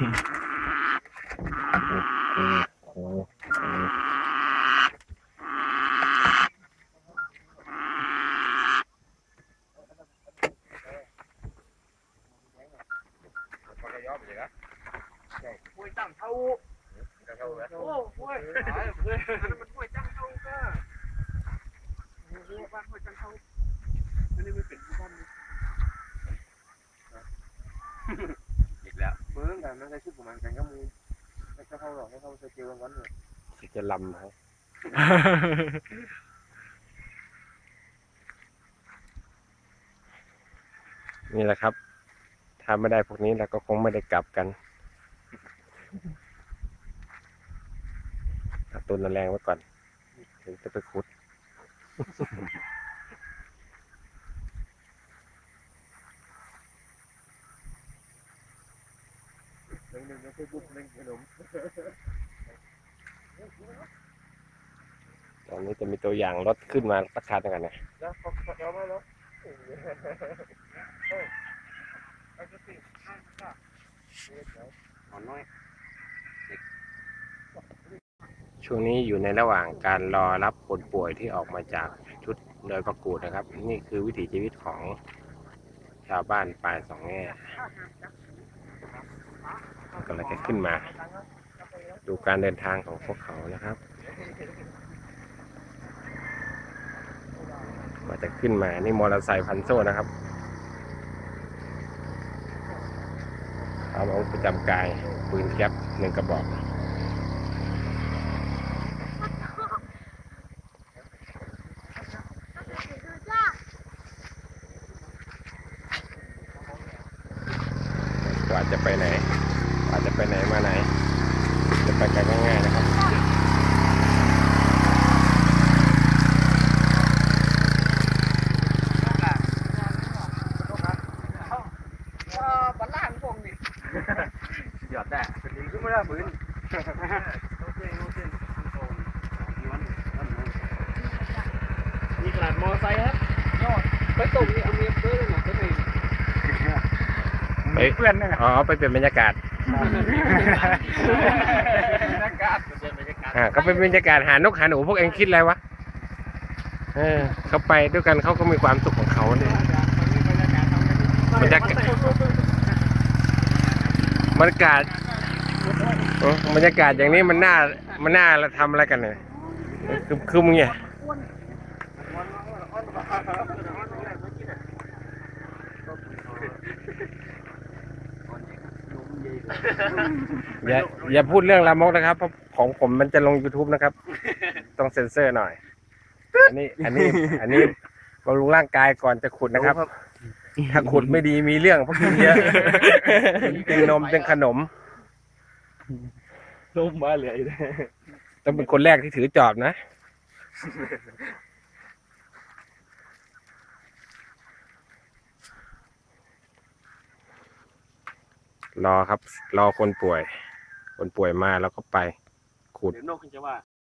มันห้วยตั้งเท่าก็โอ้โหบ้านห้วยตั้งเท่าอันนี้มันเป็นบ้าน อีกแล้ว เมืองกันนั่นก็ชื่อประมาณกันก็มีไม่เข้าหรอกไม่เข้าเจอกันเลยจะลำครับนี่แหละครับ ถ้าไม่ได้พวกนี้เราก็คงไม่ได้กลับกันตุนแรงไว้ก่อน ถึงจะไปขุด หนึ่งหนึ่งในเฟซบุ๊กหนึ่งขนมตอนนี้จะมีตัวอย่างรถขึ้นมาสักคันกันนะแล้วเขาเขามาแล้วช่วงนี้อยู่ในระหว่างการรอรับคนป่วยที่ออกมาจากชุดเรือประกูดนะครับ นี่คือวิถีชีวิตของชาวบ้านปลายสองแง่ จะขึ้นมา ดูการเดินทางของพวกเขานะครับ กว่าจะขึ้นมา นี่มอเตอร์ไซค์พันโซ่นะครับเอาอาวุธประจำกายปืนแก๊ปหนึ่งกระบอกกว่าจะไปไหน กว่าจะไปไหนมาไหน จะไปกันง่ายๆนะครับบัลล่างพงดิหยอดได้เป็นลิงขึ้นมาได้ปืนนี่ขนาดมอไซค์ครับยอดไปส่งนี่เอาเมียเพื่อนหน่อยก็ไปไปเพื่อนเนี่ยอ๋อ ไปเปลี่ยนบรรยากาศ บรรยากาศเป็นบรรยากาศอ่าก็เป็นบรรยากาศหานกหาหนูพวกเองคิดอะไรวะเออเขาไปด้วยกันเขาก็มีความสุขของเขาเนี่ยบรรยากาศบรรยากาศเออบรรยากาศอย่างนี้มันน่ามันน่าเราทำอะไรกันเนี่ยคือคือมึงเนี่ย อย่าอย่าพูดเรื่องลามกนะครับเพราะของผมมันจะลง youtube นะครับ ต้องเซ็นเซอร์หน่อย อันนี้ อันนี้ อันนี้บำรุงร่างกายก่อนจะขุดนะครับ ถ้าขุดไม่ดีมีเรื่องเพราะกินเยอะกินนมเป็นขนมลมมาเหลืออยู่ได้ต้องเป็นคนแรกที่ถือจอบนะ รอครับ รอคนป่วย คนป่วยมาแล้วก็ไปขุด เดี๋ยวนกจะว่า